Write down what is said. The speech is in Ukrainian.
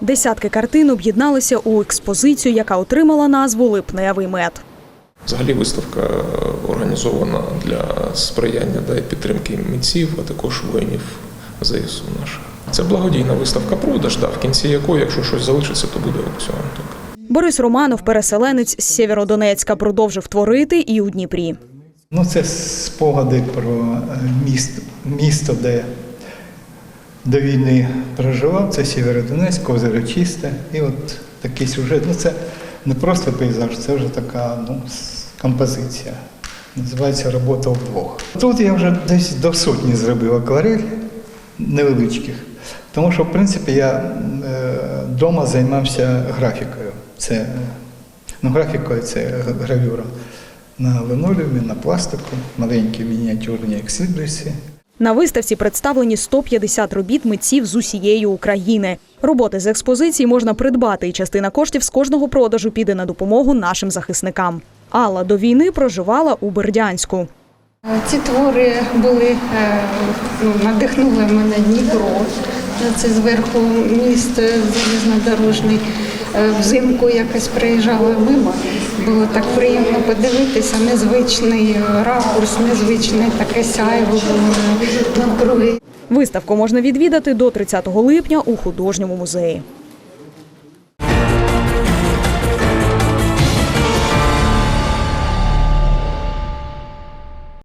Десятки картин об'єдналися у експозицію, яка отримала назву Липневий мед. Взагалі виставка організована для сприяння да, і підтримки митців, а також воїнів ЗСУ наших. Це благодійна виставка продаж, да, в кінці якої, якщо щось залишиться, то буде аукціон. Борис Романов, переселенець з Сєвєродонецька, продовжив творити і у Дніпрі. Ну, це спогади про е, місто, місто де до війни проживав. Це Сєвєродонецьк, озеро Чисте. І от такий сюжет. Ну, це не просто пейзаж, це вже така ну, композиція. Називається робота вдвох. Тут я вже десь до сотні зробив акварель невеличких. Тому що, в принципі, я вдома займався графікою. Це, е, ну, графікою це гравюра на линолеумі, на пластику, маленькі мініатюрні ексибліси. На виставці представлені 150 робіт митців з усієї України. Роботи з експозиції можна придбати, і частина коштів з кожного продажу піде на допомогу нашим захисникам. Алла до війни проживала у Бердянську. Ці твори були е, ну, надихнули мене Дніпро. Це зверху міст е, залізнодорожний. Е, Взимку якось приїжджала мимо. Було так приємно подивитися, незвичний ракурс, незвичне таке сяйво було навкруги. Виставку можна відвідати до 30 липня у художньому музеї.